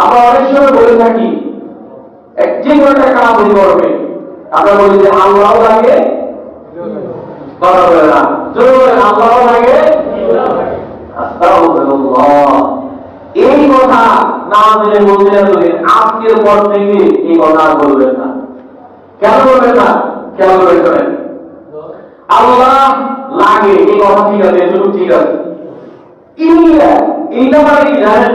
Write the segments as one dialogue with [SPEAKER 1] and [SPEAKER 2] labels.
[SPEAKER 1] আমরা অনেক সময় বলে থাকি যে কোনো একটা কাজ করবে আমরা বলি যে আল্লাহ লাগে না। জোরে বলেন আল্লাহ লাগে এই কথা না জেনে বলতে যদি আজকের পর থেকে এই কথা আর বলবেন না। কেন বলবেন না? কেন বলবেন আল্লাহ লাগে, এই কথা ঠিক আছে এটুকু ঠিক আছে। ইল্লা ইল্লা মানে কি জানেন?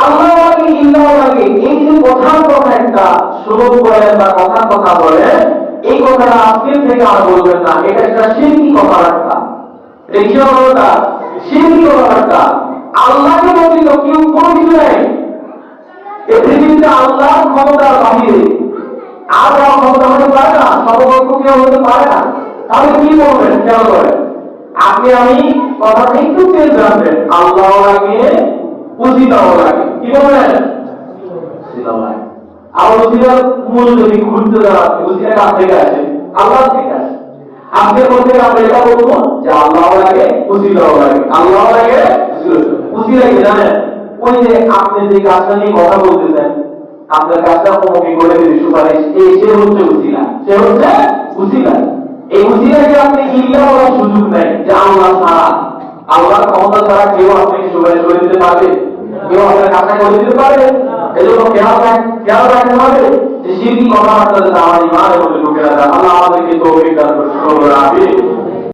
[SPEAKER 1] আল্লাহ লাগে ইল্লাহ লাগে এই যে কথার কথা একটা শুরু করেন বা কথার কথা বলেন, এই কথাটা আজকের থেকে আর বলবেন না। এটা একটা শিরকি কথাবার্তা। এটা কি কথাবার্তা শিরকি কথাবার্তা। আল্লাহকে ব্যতীত কেউ কোনো কিছু নেই। এই পৃথিবীতে আল্লাহর ক্ষমতার বাহিরে। আর কারও ক্ষমতা হতে পারে না, সর্বপক্ষ কেউ হতে পারে না। তাহলে কি করবেন খেয়াল করেন আপনি আমি কথাটা একটু চেঞ্জ জানবেন আল্লাহ লাগে আপনি এই সে হচ্ছে এই উচিলাকে আপনি ইল্লা সুযোগ নেই যে আল্লাহ ছাড়া। ক্ষমতা ছাড়া কেউ আপনাকে সুপারিশ করে দিতে পারবে? কেউ আপনার কাজটা করে দিতে পারবে এই জন্য খেয়াল রাখ খেয়াল রাখতে হবে যে শিরকি কথাবার্তা যাতে আমার ইমানের মধ্যে ঢুকে না যায় আল্লাহ আমাদেরকে তৌফিক দান করুন আমিন